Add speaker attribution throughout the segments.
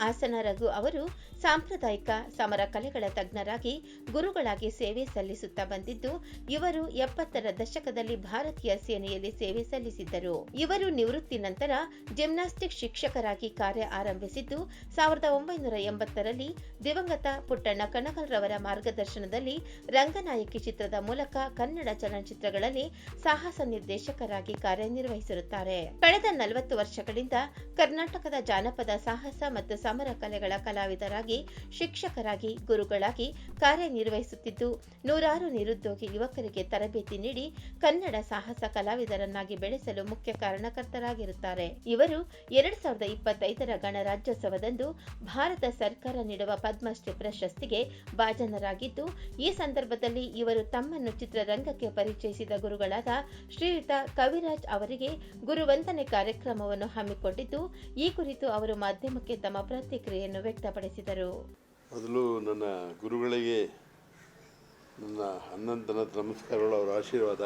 Speaker 1: ಆಸನ ರಘು ಅವರು ಸಾಂಪ್ರದಾಯಿಕ ಸಮರ ಕಲೆಗಳ ತಜ್ಞರಾಗಿ ಗುರುಗಳಾಗಿ ಸೇವೆ ಸಲ್ಲಿಸುತ್ತಾ ಬಂದಿದ್ದು, ಇವರು ಎಪ್ಪತ್ತರ ದಶಕದಲ್ಲಿ ಭಾರತೀಯ ಸೇನೆಯಲ್ಲಿ ಸೇವೆ ಸಲ್ಲಿಸಿದ್ದರು. ಇವರು ನಿವೃತ್ತಿ ನಂತರ ಜಿಮ್ನಾಸ್ಟಿಕ್ ಶಿಕ್ಷಕರಾಗಿ ಕಾರ್ಯ ಆರಂಭಿಸಿದ್ದು, ಸಾವಿರದ ಒಂಬೈನೂರ ಎಂಬತ್ತರಲ್ಲಿ ದಿವಂಗತ ಪುಟ್ಟಣ್ಣ ಕಣಗಲ್ರವರ ಮಾರ್ಗದರ್ಶನದಲ್ಲಿ ರಂಗನಾಯಕಿ ಚಿತ್ರದ ಮೂಲಕ ಕನ್ನಡ ಚಲನಚಿತ್ರಗಳಲ್ಲಿ ಸಾಹಸ ನಿರ್ದೇಶಕರಾಗಿ ಕಾರ್ಯನಿರ್ವಹಿಸಿರುತ್ತಾರೆ. ಕಳೆದ ನಲವತ್ತು ವರ್ಷಗಳಿಂದ ಕರ್ನಾಟಕದ ಜಾನಪದ ಸಾಹಸ ಮತ್ತು ಸಮರ ಕಲೆಗಳ ಕಲಾವಿದರಾಗಿ, ಶಿಕ್ಷಕರಾಗಿ, ಗುರುಗಳಾಗಿ ಕಾರ್ಯನಿರ್ವಹಿಸುತ್ತಿದ್ದು, ನೂರಾರು ನಿರುದ್ಯೋಗಿ ಯುವಕರಿಗೆ ತರಬೇತಿ ನೀಡಿ ಕನ್ನಡ ಸಾಹಸ ಕಲಾವಿದರನ್ನಾಗಿ ಬೆಳೆಸಲು ಮುಖ್ಯ ಕಾರಣಕರ್ತರಾಗಿರುತ್ತಾರೆ. ಇವರು ಎರಡ್ ಸಾವಿರದ ಇಪ್ಪತ್ತೈದರ ಗಣರಾಜ್ಯೋತ್ಸವದಂದು ಭಾರತ ಸರ್ಕಾರ ನೀಡುವ ಪದ್ಮಶ್ರೀ ಪ್ರಶಸ್ತಿಗೆ ಭಾಜನರಾಗಿದ್ದು, ಈ ಸಂದರ್ಭದಲ್ಲಿ ಇವರು ತಮ್ಮನ್ನು ಚಿತ್ರರಂಗಕ್ಕೆ ಪರಿಚಯಿಸಿದ ಗುರುಗಳಾದ ಶ್ರೀಯುತ ಕವಿರಾಜ್ ಅವರಿಗೆ ಗುರುವಂದನೆ ಕಾರ್ಯಕ್ರಮವನ್ನು ಹಮ್ಮಿಕೊಂಡಿದ್ದು, ಈ ಕುರಿತು ಅವರು ಮಾಧ್ಯಮಕ್ಕೆ ತಮ್ಮ ಪ್ರತಿಕ್ರಿಯೆಯನ್ನು ವ್ಯಕ್ತಪಡಿಸಿದರು.
Speaker 2: ಮೊದಲು ನನ್ನ ಗುರುಗಳಿಗೆ ನನ್ನ ಅನ್ನಂತನ ನಮಸ್ಕಾರಗಳು, ಅವರ ಆಶೀರ್ವಾದ.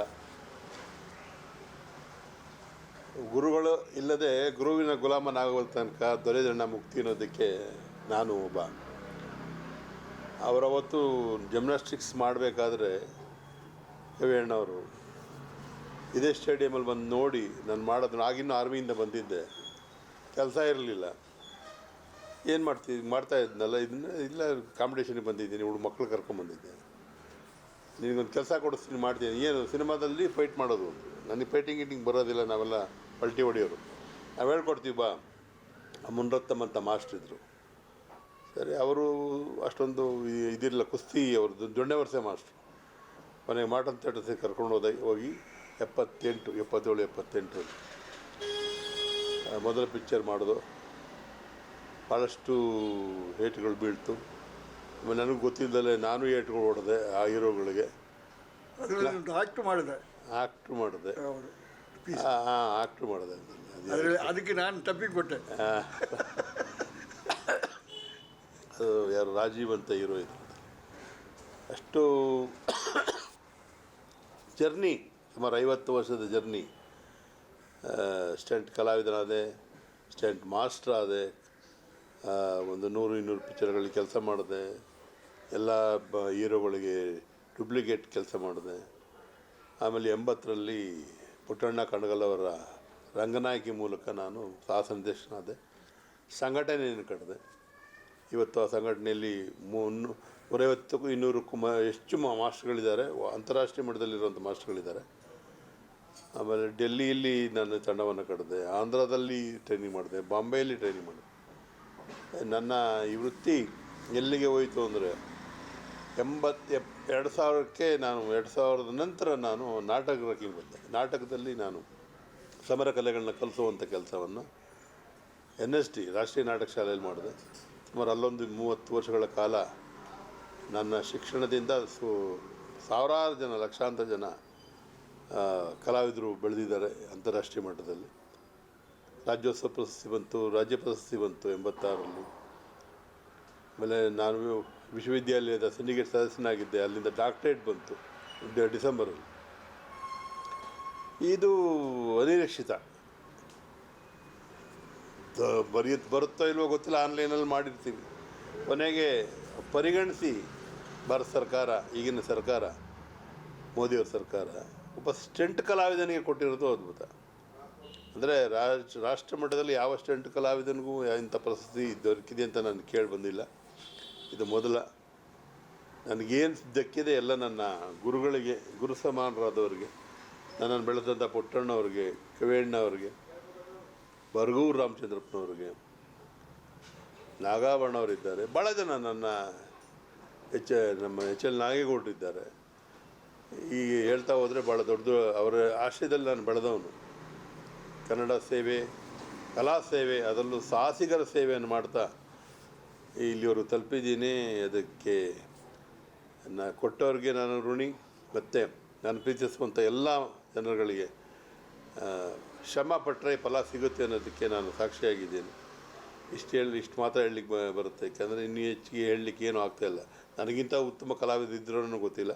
Speaker 2: ಗುರುಗಳು ಇಲ್ಲದೆ ಗುರುವಿನ ಗುಲಾಮನಾಗುವ ತನಕ ದೊರೆದಣ್ಣ ಮುಕ್ತಿ ಅನ್ನೋದಕ್ಕೆ ನಾನು ಒಬ್ಬ. ಅವರವತ್ತು ಜಿಮ್ನಾಸ್ಟಿಕ್ಸ್ ಮಾಡಬೇಕಾದ್ರೆ ಕವಿಯಣ್ಣವರು ಇದೇ ಸ್ಟೇಡಿಯಮಲ್ಲಿ ಬಂದು ನೋಡಿ ನಾನು ಮಾಡೋದನ್ನ ಆಗಿನ್ನೂ ಆರ್ಮಿಯಿಂದ ಬಂದಿದ್ದೆ. ಕೆಲಸ ಇರಲಿಲ್ಲ. ಏನು ಮಾಡ್ತೀವಿ ಮಾಡ್ತಾ ಇದ್ನಲ್ಲ ಇದನ್ನ ಇಲ್ಲ ಕಾಂಪಿಟೇಷನ್ಗೆ ಬಂದಿದ್ದೀನಿ ಹುಡುಗ ಮಕ್ಳು ಕರ್ಕೊಂಬಂದಿದ್ದೆ ನಿನಗೊಂದು ಕೆಲಸ ಕೊಡಿಸ್ತೀನಿ ಮಾಡ್ತೀನಿ. ಏನು ಸಿನಿಮಾದಲ್ಲಿ ಫೈಟ್ ಮಾಡೋದು. ನನಗೆ ಫೈಟಿಂಗ್ ಗೀಟಿಂಗ್ ಬರೋದಿಲ್ಲ ನಾವೆಲ್ಲ ಪಲ್ಟಿ ಹೊಡೆಯೋರು. ನಾವು ಹೇಳ್ಕೊಡ್ತೀವಿ ಬಾ. ಮುನ್ರತ್ತಮ್ ಅಂತ ಇದ್ದರು ಸರಿ ಅವರು ಅಷ್ಟೊಂದು ಇದಿರಲ್ಲ ಇದಿರಲಿಲ್ಲ ಕುಸ್ತಿ ಅವ್ರದ್ದು ದೊಣ್ಣೆ ವರ್ಷ ಮಾಸ್ಟ್ರು. ಮನೆಗೆ ಮಾಟನ್ ಥಿಯೇಟರ್ಸಿಗೆ ಕರ್ಕೊಂಡು ಹೋದ ಹೋಗಿ ಎಪ್ಪತ್ತೆಂಟು ಎಪ್ಪತ್ತೇಳು ಎಪ್ಪತ್ತೆಂಟರಲ್ಲಿ. ಆ, ಮೊದಲ ಪಿಕ್ಚರ್ ಮಾಡೋದು. ಭಾಳಷ್ಟು ಏಟುಗಳು ಬೀಳ್ತು. ನನಗೆ ಗೊತ್ತಿಲ್ಲದಲ್ಲೇ ನಾನು ಏಟುಗಳು ಹೊಡೆದೆ ಆ ಹೀರೋಗಳಿಗೆ.
Speaker 3: ಆಕ್ಟ್ ಮಾಡಿದೆ.
Speaker 2: ಆಕ್ಟ್ ಮಾಡಿದೆ. ಹಾಂ ಆ್ಯಕ್ಟ್ ಮಾಡಿದೆ
Speaker 3: ಅದಕ್ಕೆ ನಾನು ತಪ್ಪಿಕೊಟ್ಟೆ
Speaker 2: ಅದು ಯಾರು? ರಾಜೀವ್ ಅಂತ ಹೀರೋ ಇದ್ರು. ಅಷ್ಟು ಜರ್ನಿ ಸುಮಾರು ಐವತ್ತು ವರ್ಷದ ಜರ್ನಿ. ಸ್ಟಂಟ್ ಕಲಾವಿದನಾದೆ ಸ್ಟಂಟ್ ಮಾಸ್ಟರ್ ಆದೆ ಒಂದು ನೂರು ಇನ್ನೂರು ಪಿಕ್ಚರ್ಗಳಿಗೆ ಕೆಲಸ ಮಾಡಿದೆ. ಎಲ್ಲ ಬ, ಹೀರೋಗಳಿಗೆ ಡೂಪ್ಲಿಕೇಟ್ ಕೆಲಸ ಮಾಡಿದೆ. ಆಮೇಲೆ ಎಂಬತ್ತರಲ್ಲಿ ಪುಟ್ಟಣ್ಣ ಕಣಗಲ್ ಅವರ ರಂಗನಾಯಕಿ ಮೂಲಕ ನಾನು ಸಾಹಸ ಸಂದೇಶನಾದೆ ಸಂಘಟನೆಯನ್ನು ಕಟ್ಟಿದೆ ಇವತ್ತು ಆ ಸಂಘಟನೆಯಲ್ಲಿ ಮುನ್ನೂ, ನೂರೈವತ್ತಕ್ಕೂ ಇನ್ನೂರಕ್ಕೂ ಮ, ಹೆಚ್ಚು ಮಾಸ್ಟರ್ಗಳಿದ್ದಾರೆ. ಅಂತಾರಾಷ್ಟ್ರೀಯ ಮಟ್ಟದಲ್ಲಿರುವಂಥ ಮಾಸ್ಟರ್ಗಳಿದ್ದಾರೆ. ಆಮೇಲೆ ಡೆಲ್ಲಿಯಲ್ಲಿ ನಾನು ತಂಡವನ್ನು ಕಟ್ಟಿದೆ ಆಂಧ್ರದಲ್ಲಿ ಟ್ರೈನಿಂಗ್ ಮಾಡಿದೆ. ಬಾಂಬೆಯಲ್ಲಿ ಟ್ರೈನಿಂಗ್ ಮಾಡಿದೆ. ನನ್ನ ಈ ವೃತ್ತಿ ಎಲ್ಲಿಗೆ ಹೋಯಿತು ಅಂದರೆ ಎಂಬತ್ತು ಎಪ್, ಎರಡು ಸಾವಿರಕ್ಕೆ ನಾನು, ಎರಡು ಸಾವಿರದ ನಂತರ ನಾನು ನಾಟಕಕ್ಕೆ ಬಂದೆ. ನಾಟಕದಲ್ಲಿ ನಾನು ಸಮರ ಕಲೆಗಳನ್ನ ಕಲಿಸುವಂಥ ಕೆಲಸವನ್ನು ಎನ್ ಎಸ್ ಟಿ, ರಾಷ್ಟ್ರೀಯ ನಾಟಕ ಶಾಲೆಯಲ್ಲಿ ಮಾಡಿದೆ. ಸುಮಾರು ಅಲ್ಲೊಂದು ಮೂವತ್ತು ವರ್ಷಗಳ ಕಾಲ ನನ್ನ ಶಿಕ್ಷಣದಿಂದ ಸು, ಸಾವಿರಾರು ಜನ, ಲಕ್ಷಾಂತರ ಜನ ಕಲಾವಿದರು ಬೆಳೆದಿದ್ದಾರೆ ಅಂತಾರಾಷ್ಟ್ರೀಯ ಮಟ್ಟದಲ್ಲಿ. ರಾಜ್ಯೋತ್ಸವ ಪ್ರಶಸ್ತಿ ಬಂತು, ರಾಜ್ಯ ಪ್ರಶಸ್ತಿ ಬಂತು ಎಂಬತ್ತಾರರಲ್ಲಿ ಆಮೇಲೆ ನಾನು ವಿಶ್ವವಿದ್ಯಾಲಯದ ಸಿಂಡಿಕೇಟ್ ಸದಸ್ಯನಾಗಿದ್ದೆ, ಅಲ್ಲಿಂದ ಡಾಕ್ಟ್ರೇಟ್ ಬಂತು ಡಿಸೆಂಬರಲ್ಲಿ. ಇದು ಅನಿರೀಕ್ಷಿತ. ಬರೀ ಬರುತ್ತೋ ಇಲ್ವೋ ಗೊತ್ತಿಲ್ಲ, ಆನ್ಲೈನಲ್ಲಿ ಮಾಡಿರ್ತೀವಿ. ಕೊನೆಗೆ ಪರಿಗಣಿಸಿ, ಭಾರತ ಸರ್ಕಾರ, ಈಗಿನ ಸರ್ಕಾರ, ಮೋದಿಯವ್ರ ಸರ್ಕಾರ, ಒಬ್ಬ ಸ್ಟೆಂಟ್ ಕಲಾವಿದನಿಗೆ ಕೊಟ್ಟಿರೋದು ಅದ್ಭುತ. ಅಂದರೆ ರಾಜ್ ರಾಷ್ಟ್ರ ಮಟ್ಟದಲ್ಲಿ ಯಾವ ಸ್ಟೆಂಟ್ ಕಲಾವಿದನಿಗೂ ಇಂಥ ಪ್ರಶಸ್ತಿ ದೊರಕಿದೆ ಅಂತ ನಾನು ಕೇಳಿ ಬಂದಿಲ್ಲ. ಇದು ಮೊದಲ. ನನಗೇನು ದಕ್ಕಿದೆ ಎಲ್ಲ ನನ್ನ ಗುರುಗಳಿಗೆ, ಗುರು ಸಮಾನರಾದವರಿಗೆ, ನನ್ನನ್ನು ಬೆಳೆದಂಥ ಪುಟ್ಟಣ್ಣವ್ರಿಗೆ ಕವೇಣ್ಣವ್ರಿಗೆ ಬರ್ಗೂರು ರಾಮಚಂದ್ರಪ್ಪನವ್ರಿಗೆ, ನಾಗಾಭರಣವರಿದ್ದಾರೆ. ಭಾಳ ಜನ ನನ್ನ ಎಚ್ ನಮ್ಮ ಎಚ್ ಎಲ್ ನಾಗೇಗೌಡರಿದ್ದಾರೆ. ಈಗ ಹೇಳ್ತಾ ಹೋದರೆ ಭಾಳ ದೊಡ್ಡ ಅವರ ಆಶ್ರಯದಲ್ಲಿ ನಾನು ಬೆಳೆದವನು. ಕನ್ನಡ ಸೇವೆ, ಕಲಾ ಸೇವೆ, ಅದರಲ್ಲೂ ಸಾಹಸಿಗರ ಸೇವೆಯನ್ನು ಮಾಡ್ತಾ ಇಲ್ಲಿವರು ತಲುಪಿದ್ದೀನಿ. ಅದಕ್ಕೆ ನಾ ಕೊಟ್ಟವ್ರಿಗೆ ನಾನು ಋಣಿ, ಮತ್ತು ನಾನು ಪ್ರೀತಿಸುವಂಥ ಎಲ್ಲ ಜನರುಗಳಿಗೆ ಶ್ರಮ ಪಟ್ಟರೆ ಫಲ ಸಿಗುತ್ತೆ ಅನ್ನೋದಕ್ಕೆ ನಾನು ಸಾಕ್ಷಿಯಾಗಿದ್ದೇನೆ. ಇಷ್ಟು ಹೇಳಿ, ಇಷ್ಟು ಮಾತ್ರ ಹೇಳಲಿಕ್ಕೆ ಬರುತ್ತೆ. ಯಾಕಂದರೆ ಇನ್ನೂ ಹೆಚ್ಚಿಗೆ ಹೇಳಲಿಕ್ಕೆ ಏನೂ ಆಗ್ತಾಯಿಲ್ಲ ನನಗಿಂತ ಉತ್ತಮ ಕಲಾವಿದ ಇದ್ರೂ ಗೊತ್ತಿಲ್ಲ.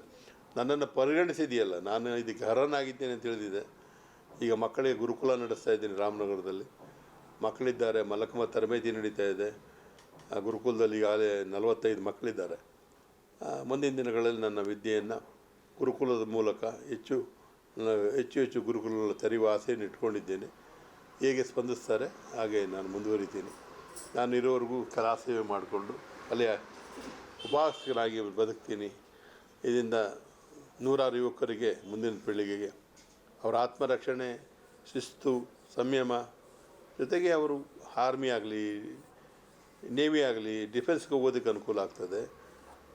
Speaker 2: ನನ್ನನ್ನು ಪರಿಗಣಿಸಿದೆಯಲ್ಲ, ನಾನು ಇದಕ್ಕೆ ಹರನಾಗಿದ್ದೇನೆ ಅಂತ ತಿಳಿದಿದೆ. ಈಗ ಮಕ್ಕಳಿಗೆ ಗುರುಕುಲ ನಡೆಸ್ತಾ ಇದ್ದೀನಿ ರಾಮನಗರದಲ್ಲಿ. ಮಕ್ಕಳಿದ್ದಾರೆ, ಮಲಕಮ ತರಬೇತಿ ನಡೀತಾ ಇದೆ. ಆ, ಗುರುಕುಲದಲ್ಲಿ ಈಗಾಗಲೇ ನಲವತ್ತೈದು ಮಕ್ಕಳಿದ್ದಾರೆ. ಮುಂದಿನ ದಿನಗಳಲ್ಲಿ ನನ್ನ ವಿದ್ಯೆಯನ್ನು ಗುರುಕುಲದ ಮೂಲಕ ಹೆಚ್ಚು ಹೆಚ್ಚು ಹೆಚ್ಚು ಗುರುಕುಲಗಳ ತೆರೆಯುವ ಆಸೆಯನ್ನು ಇಟ್ಕೊಂಡಿದ್ದೇನೆ. ಹೇಗೆ ಸ್ಪಂದಿಸ್ತಾರೆ, ಹಾಗೆ ನಾನು ಮುಂದುವರಿತೀನಿ. ನಾನು ಇರೋವರೆಗೂ ಕಲಾ ಸೇವೆ ಮಾಡಿಕೊಂಡು ಕಲೆಯ ಉಪಾಸಕನಾಗಿ ಬದುಕ್ತೀನಿ. ಇದರಿಂದ ನೂರಾರು ಯುವಕರಿಗೆ ಮುಂದಿನ ಪೀಳಿಗೆಗೆ ಅವರ ಆತ್ಮರಕ್ಷಣೆ, ಶಿಸ್ತು, ಸಂಯಮ, ಜೊತೆಗೆ ಅವರು ಆರ್ಮಿ ಆಗಲಿ, ನೇವಿ ಆಗಲಿ, ಡಿಫೆನ್ಸ್ಗೆ ಹೋಗೋದಕ್ಕೆ ಅನುಕೂಲ ಆಗ್ತದೆ.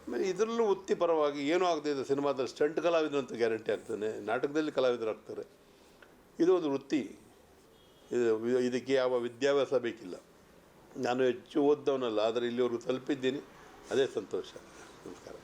Speaker 2: ಆಮೇಲೆ ಇದರಲ್ಲೂ ವೃತ್ತಿಪರವಾಗಿ ಏನೂ ಆಗದೆ ಇದೆ ಸಿನಿಮಾದಲ್ಲಿ ಸ್ಟಂಟ್ ಕಲಾವಿದರು ಅಂತ ಗ್ಯಾರಂಟಿ ಆಗ್ತಾನೆ, ನಾಟಕದಲ್ಲಿ ಕಲಾವಿದರಾಗ್ತಾರೆ ಇದು ಒಂದು ವೃತ್ತಿ. ಇದು ಇದಕ್ಕೆ ಯಾವ ವಿದ್ಯಾಭ್ಯಾಸ ಬೇಕಿಲ್ಲ. ನಾನು ಹೆಚ್ಚು ಓದ್ದವನಲ್ಲ, ಆದರೆ ಇಲ್ಲಿವರೆಗೂ ತಲುಪಿದ್ದೀನಿ. ಅದೇ ಸಂತೋಷ. ನಮಸ್ಕಾರ.